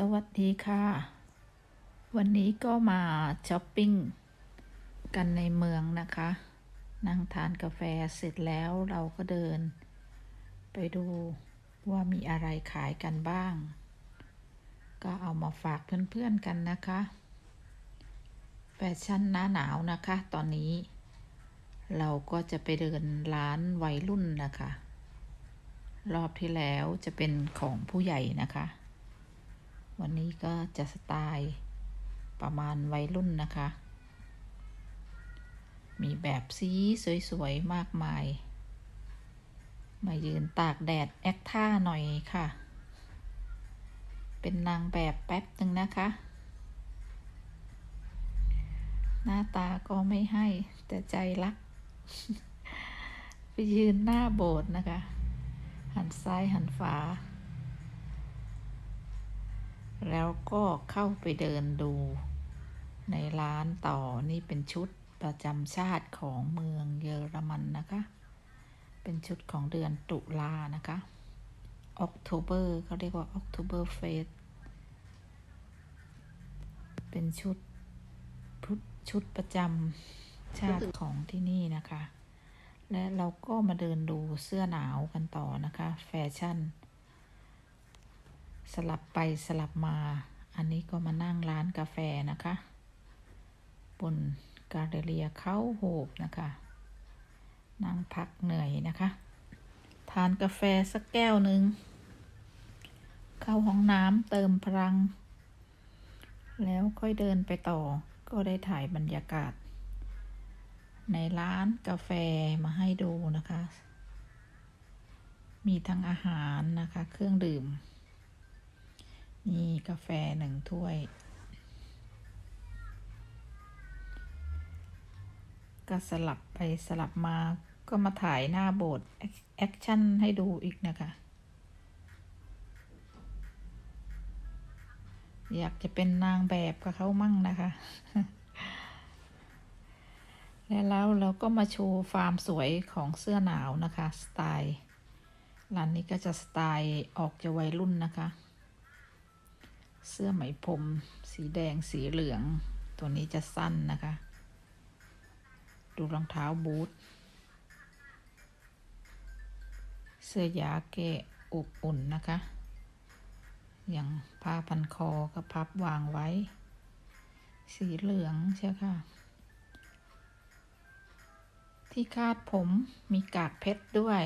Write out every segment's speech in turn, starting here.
สวัสดีค่ะ วันนี้ก็มาช้อปปิ้งกันในเมืองนะคะ นั่งทานกาแฟเสร็จแล้วเราก็เดิน ไปดูว่ามีอะไรขายกันบ้าง ก็เอามาฝากเพื่อนๆกันนะคะ แฟชั่นหน้าหนาวนะคะ ตอนนี้ เราก็จะไปเดินร้านวัยรุ่นนะคะ รอบที่แล้วจะเป็นของผู้ใหญ่นะคะ วันนี้ก็จะสไตล์ประมาณวัยรุ่นนะคะ มีแบบสีสวยๆ มากมาย มายืนตากแดด แอคท่าหน่อยค่ะ เป็นนางแบบแป๊บหนึ่งนะคะ หน้าตาก็ไม่ให้ แต่ใจรัก ไปยืนหน้าโบสถ์นะคะ หันซ้ายหันขวา แล้วก็เข้าไปเดินดูในร้านต่อนี่เป็นชุดประจำชาติของเมืองเยอรมันนะคะ เป็นชุดของเดือนตุลานะคะ October เขาเรียกว่า October Fest เป็นชุดชุดประจำชาติของที่นี่นะคะ และเราก็มาเดินดูเสื้อหนาวกันต่อนะคะ แฟชั่น สลับไปสลับมา อันนี้ก็มานั่งร้านกาแฟนะคะ บนกาเดเลียเข้าโหบนะคะ นั่งพักเหนื่อยนะคะ ทานกาแฟสักแก้วหนึ่งเข้าห้องน้ำเติมพลัง แล้วค่อยเดินไปต่อ ก็ได้ถ่ายบรรยากาศ ในร้านกาแฟมาให้ดูนะคะ มีทั้งอาหารนะคะ เครื่องดื่ม นี่กาแฟหนึ่งถ้วย ก็สลับไปสลับมาก็มาถ่ายหน้าโบสถ์แอคชั่นให้ดูอีกนะคะ อยากจะเป็นนางแบบกับเขามั่งนะคะ แล้วเราก็มาโชว์ฟาร์มสวยของเสื้อหนาวนะคะ สไตล์ร้านนี้ก็จะสไตล์ออกจะวัยรุ่นนะคะ เสื้อไหมพรม สีแดงสีเหลือง ตัวนี้จะสั้นนะคะ ดูรองเท้าบูท เสื้อยาเกะอบอุ่นนะคะ อย่างผ้าพันคอก็พับวางไว้ สีเหลืองใช่ค่ะ ที่คาดผมมีกากเพชรด้วย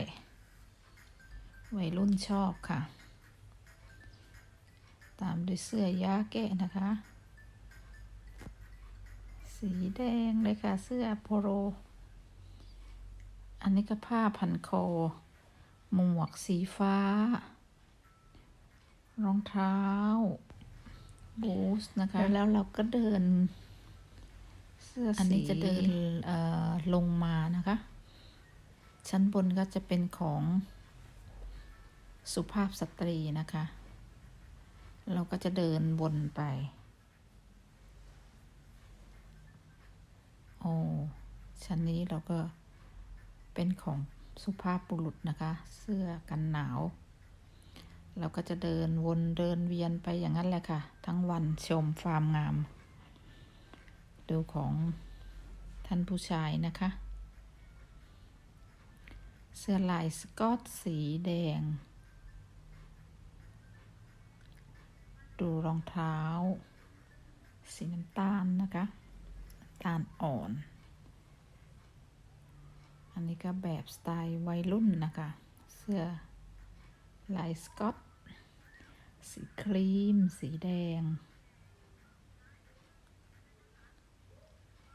วัยรุ่นชอบค่ะ ตามด้วยเสื้อยาเกะนะคะ สีแดงเลยค่ะ เสื้อโปโลอันนี้ก็ผ้าพันคอ หมวกสีฟ้า รองเท้า บูสนะคะ แล้วเราก็เดิน เสื้ออันนี้จะเดินเอ่อลงมานะคะ ชั้นบนก็จะเป็นของสุภาพสตรีนะคะ เราก็จะเดินวนไป โอ้ชั้นนี้เราก็เป็นของสุภาพบุรุษนะคะ เสื้อกันหนาว เราก็จะเดินวนเดินเวียนไปอย่างนั้นแหละค่ะ ทั้งวันชมฟาร์มงาม ดูของท่านผู้ชายนะคะ เสื้อลายสกอตสีแดง ดูรองเท้า สีน้ำตาลนะคะน้ำตาลอ่อน อันนี้ก็แบบสไตล์วัยรุ่นนะคะ เสื้อลายสกอต สีครีม สีแดง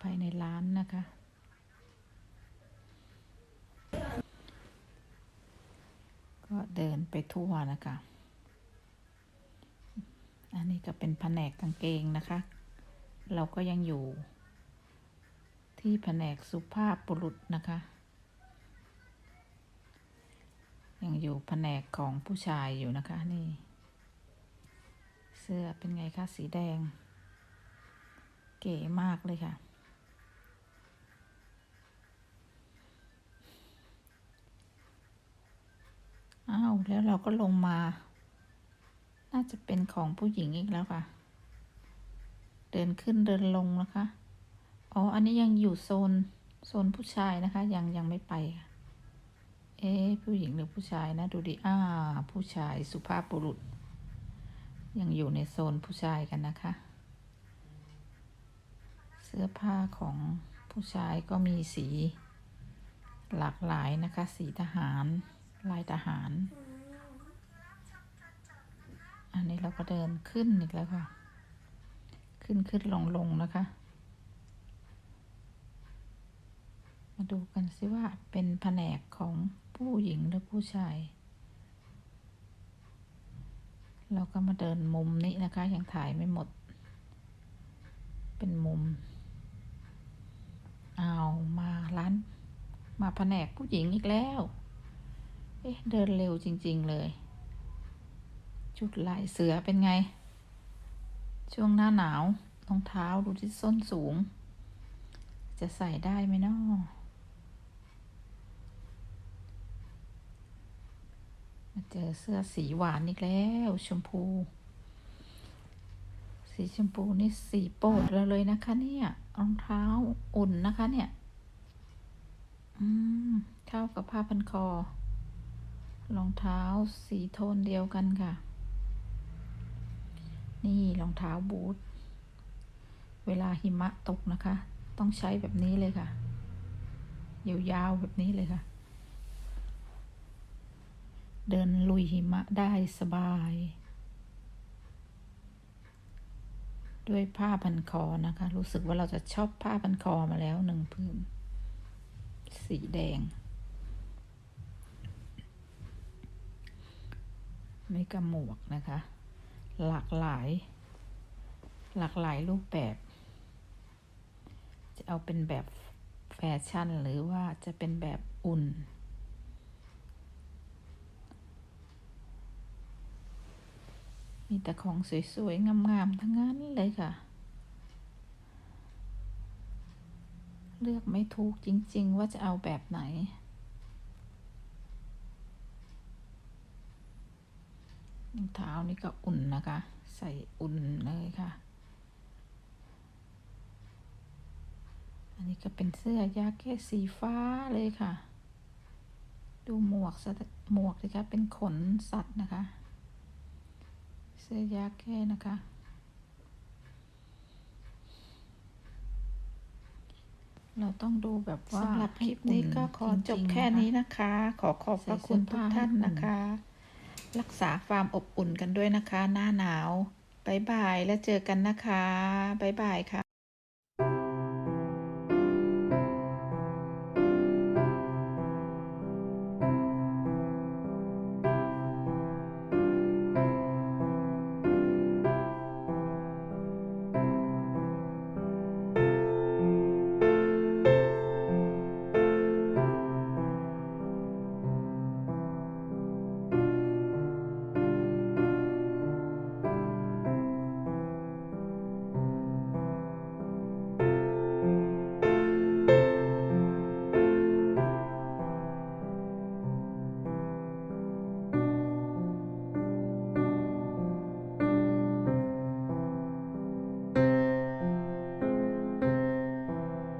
ภายในร้านนะคะก็เดินไปทั่วนะคะ อันนี้ก็เป็นแผนกกางเกงนะคะ เราก็ยังอยู่ ที่แผนกสุภาพบุรุษนะคะ ยังอยู่แผนกของผู้ชายอยู่นะคะนี่ เสื้อเป็นไงคะสีแดง เก๋มากเลยค่ะอ้าวแล้วเราก็ลงมา น่าจะเป็นของผู้หญิงอีกแล้วค่ะ เดินขึ้นเดินลงนะคะ อ๋อ อันนี้ยังอยู่โซนโซนผู้ชายนะคะ ยังยังไม่ไป เอ๊ะผู้หญิงหรือผู้ชายนะ ดูดิ อ่า ผู้ชายสุภาพบุรุษ ยังอยู่ในโซนผู้ชายกันนะคะ เสื้อผ้าของผู้ชายก็มีสี หลากหลายนะคะ สีทหาร ลายทหาร อันนี้เราก็เดินขึ้นอีกแล้วค่ะ ขึ้นขึ้นลงลงนะคะ มาดูกันสิว่าเป็นแผนกของผู้หญิงหรือผู้ชาย เราก็มาเดินมุมนี้นะคะ ยังถ่ายไม่หมด เป็นมุม เอามาร้าน มาแผนกผู้หญิงอีกแล้ว เอ๊ะ เดินเร็วจริง ๆ เลย จุดลายเสือเป็นไง ช่วงหน้าหนาวรองเท้าดูที่ส้นสูง จะใส่ได้ไหมนาะมาเจอเสื้อสีหวานอีกแล้ว ชมพู สีชมพูนี่สีโปรดเราเลยนะคะเนี่ยรองเท้าอุ่นนะคะเนี่ย อืมเข้ากับผ้าพันคอรองเท้าสีโทนเดียวกันค่ะ นี่รองเท้าบูท เวลาหิมะตกนะคะ ต้องใช้แบบนี้เลยค่ะ ยาวๆแบบนี้เลยค่ะ เดินลุยหิมะได้สบาย ด้วยผ้าพันคอนะคะ รู้สึกว่าเราจะชอบผ้าพันคอมาแล้วหนึ่งพื้นสีแดงไม่กระหมวกนะคะ หลากหลาย หลากหลายรูปแบบ จะเอาเป็นแบบแฟชั่น หรือว่าจะเป็นแบบอุ่น มีแต่ของสวยๆ งามๆ ทั้งนั้นเลยค่ะ เลือกไม่ถูกจริงๆ ว่าจะเอาแบบไหน รองเท้านี่ก็อุ่นนะคะ ใส่อุ่นเลยค่ะ อันนี้ก็เป็นเสื้อยาแก้สีฟ้าเลยค่ะ ดูหมวกซะหมวกสิคะเป็นขนสัตว์นะคะ เสื้อยาแก้นะคะเราต้องดูแบบว่าสำหรับคลิปนี้ก็ขอจบริงๆแค่ะะนี้นะคะ ขอขอบพระคุณทุกท่านนะคะ รักษาความอบอุ่นกันด้วยนะคะ หน้าหนาวบายบาย แล้วเจอกันนะคะบายบายค่ะ